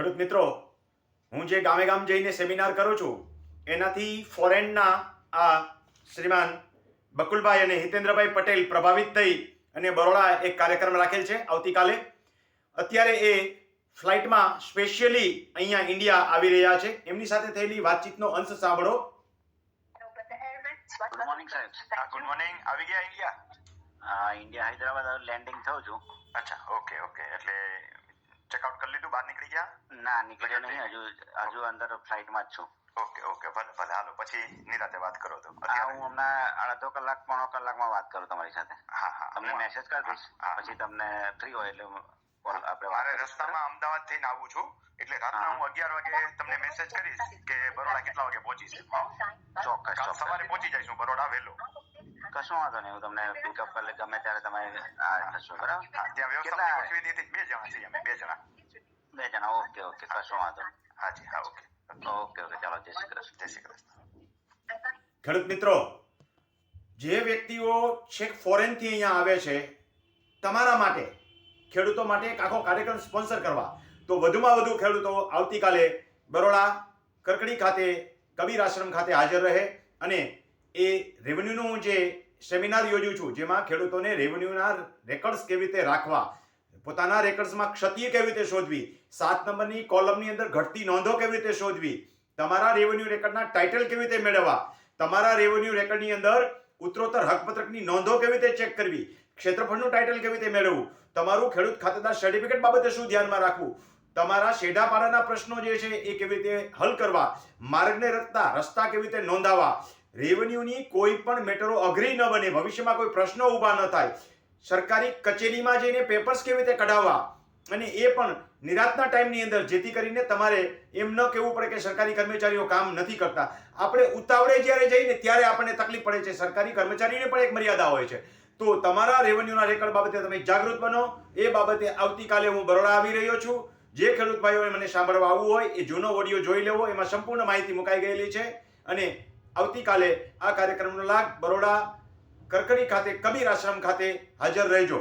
ખેડૂત મિત્રો હું જે ગામે ગામ જઈને સેમિનાર કરું છું એનાથી ફોરેનના આ શ્રીમાન બકુલભાઈ અને હિતેન્દ્રભાઈ પટેલ પ્રભાવિત થઈ અને બરોડા એક કાર્યક્રમ રાખેલ છે આવતીકાલે. અત્યારે એ ફ્લાઇટમાં સ્પેશિયલી અહીંયા ઇન્ડિયા આવી રહ્યા છે. એમની સાથે થયેલી વાતચીતનો અંશ સાંભળો. ગુડ મોર્નિંગ સાહેબ ગુડ મોર્નિંગ આવી ગયા ઇન્ડિયા? હા ઇન્ડિયા હૈદરાબાદ લેન્ડિંગ થયું છું. અચ્છા ઓકે ઓકે એટલે ચેકઆઉટ કરી લીધું બહાર નીકળી ગયા? ના નીકળ્યો નહીં. હજુ હજુ અંદર ફ્લાઇટમાં જ છું. ઓકે ઓકે ભલે ભલે હાલો. પછી નિરાતે વાત કરો તો. હા હમણાં અડધો કલાક પોણો કલાકમાં વાત કરું તમારી સાથે. હા હા. તમને મેસેજ કરી દઈશ. પછી તમને ફ્રી હોય એટલે call આપણે મારે. રસ્તામાં અમદાવાદ થઈને આવું છું. એટલે રાતના હા. અગિયાર વાગે તમને મેસેજ કરીશ કે બરોડા કેટલા વાગે પહોંચીશ ચોક્કસ. કાલ સવારે પહોંચી જઈશું બરોડા વહેલો. કશું વાંધો નહીં હું તમને પિકઅપ કરી ગમે ત્યારે તમે આ થશો બરાબર? ત્યાં વ્યવસ્થા ગોઠવી દીધી. બે જણા છીએ અમે બે જણા. બે જણા ઓકે ઓકે કશો વાંધો. હાજી હા ઓકે. ઓકે ઓકે ચાલો જય શ્રી કૃષ્ણ. જય શ્રી કૃષ્ણ. ખેડૂત મિત્રો જે વ્યક્તિઓ છેક ફોરેનથી અહીંયા આવે છે તમારા માટે ખેડૂતો માટે એક આખો કાર્યક્રમ સ્પોન્સર કરવા. તો વધુમાં વધુ ખેડૂતો આવતીકાલે બરોડા કરકડી ખાતે કબીર આશ્રમ ખાતે હાજર રહે અને એ રેવન્યુનું જે સેમિનાર યોજું છું, જેમાં ખેડૂતોને રેવન્યુના રેકોર્ડ્સ કેવી રીતે રાખવા, પોતાના રેકોર્ડ્સમાં ક્ષતિ કેવી રીતે શોધવી, સાત નંબરની કોલમની અંદર ઘટતી નોંધો કેવી રીતે શોધવી, તમારા રેવન્યુ રેકોર્ડના ટાઇટલ કેવી રીતે મેળવવા, તમારા રેવન્યુ રેકોર્ડની અંદર ઉત્તરોત્તર હકપત્રકની નોંધો કેવી રીતે ચેક કરવી, ક્ષેત્રફળનું ટાઇટલ કેવી રીતે મેળવવું, તમારું ખેડૂત ખાતેદાર સર્ટિફિકેટ બાબતે શું ધ્યાનમાં રાખવું, તમારા શેઢાપાડાના પ્રશ્નો જે છે એ કેવી રીતે હલ કરવા, માર્ગને રચતા, રસ્તા કેવી રીતે નોંધાવા રેવન્યુની કોઈ પણ મેટરો અઘરી ન બને, ભવિષ્યમાં કોઈ પ્રશ્નો ઊભા ન થાય. સરકારી કચેરીમાં જઈને પેપર્સ કેવી રીતે કઢાવવા? અને એ પણ નિરાતના ટાઈમની અંદર, જેથી કરીને તમારે એમ ન કહેવું પડે કે સરકારી કર્મચારીઓ કામ નથી કરતા. આપણે ઉતાવળે જ્યારે જઈને, ત્યારે આપણને તકલીફ પડે છે. સરકારી કર્મચારીને પણ એક મર્યાદા હોય છે. તો તમારા રેવન્યુના રેકર્ડ બાબતે તમે જાગૃત બનો. એ બાબતે આવતીકાલે હું બરોડા આવી રહ્યો છું. જે ખેડૂત ભાઈઓએ મને સાંભળવા આવવું હોય, એ જૂનો ઓડિયો જોઈ લેવો. એમાં સંપૂર્ણ માહિતી મુકાઈ ગયેલી છે. અને આવતીકાલે આ કાર્યક્રમનો લાભ બરોડા કરકડી ખાતે કબીર આશ્રમ ખાતે હાજર રહેજો.